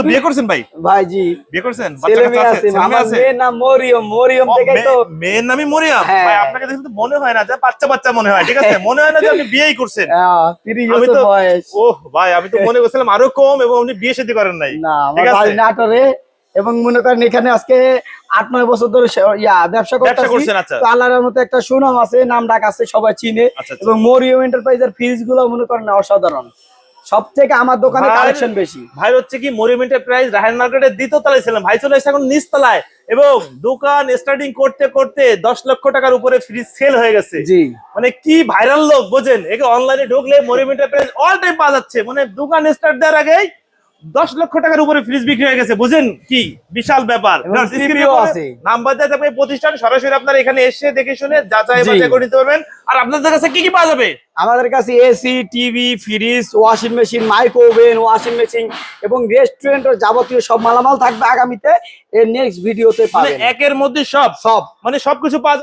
তো বিয়ে করছেন ভাই? ভাই জি। বিয়ে করছেন? মেয়ের নাম মরিয়ম মরিয়ম থেকে তো মেয়ে- মেয়ের নামই মরিয়াম? হ্যাঁ। ভাই আপনাকে দেখে তো মনে হয় না যে বাচ্চা বাচ্চা মনে হয় ঠিক আছে? মনে হয় না যে আপনি বিয়েই করছেন। আমি তো- বয়স। ও ভাই আমি তো মনে করছিলাম আরও কম এবং আপনি বিয়ে শাদী করেন নাই। ঠিক আছে? নাটোরে এবং মনে করেন এখানে আজকে আট নয় বছর ধরে ইয়া ব্যবসা করতেছি। করছেন আচ্ছা। আল্লাহর মতো একটা সুনাম আছে নাম ডাক আছে সবাই চিনে। আচ্ছা আচ্ছা। এবং মরিয়ম এন্টারপ্রাইজের ফ্রিজগুলো মনে করেন অসাধারণ। সব থেকে আমার দোকানে কালেকশন বেশি। ভাই হচ্ছে কি মরিমেন্টের প্রাইস রাহান মার্কেটের দ্বিতীয় তলায় ছিলাম। ভাই চলে এসে এখন নিচ তলায় এবং দোকান স্টার্টিং করতে করতে দশ লক্ষ টাকার উপরে ফ্রিজ সেল হয়ে গেছে। জি। মানে কি ভাইরাল লোক বোঝেন? একে অনলাইনে ঢুকলে মরিমেন্টের প্রাইস অল টাইম পাওয়া যাচ্ছে। মানে দোকান স্টার্ট দেওয়ার আগেই দশ লক্ষ টাকার উপরে ফ্রিজ বিক্রি হয়ে গেছে বুঝেন কি? বিশাল ব্যাপার। নাম্বার দেওয়া থাকবে প্রতিষ্ঠান সরাসরি আপনার এখানে এসে দেখে শুনে যাচাই। বাছাই করে নিতে পারবেন। আর আপনাদের কাছে কি কি পাওয়া যাবে? আমাদের কাছে AC TV fridge washing machine micro oven washing machine এবং রেস্টুরেন্টের যাবতীয় সব মালামাল থাকবে আগামীতে। এর নেক্সট ভিডিওতে মানে পাবেন। একের মধ্যে সব? সব। মানে সবকিছু পাওয়া যাবে।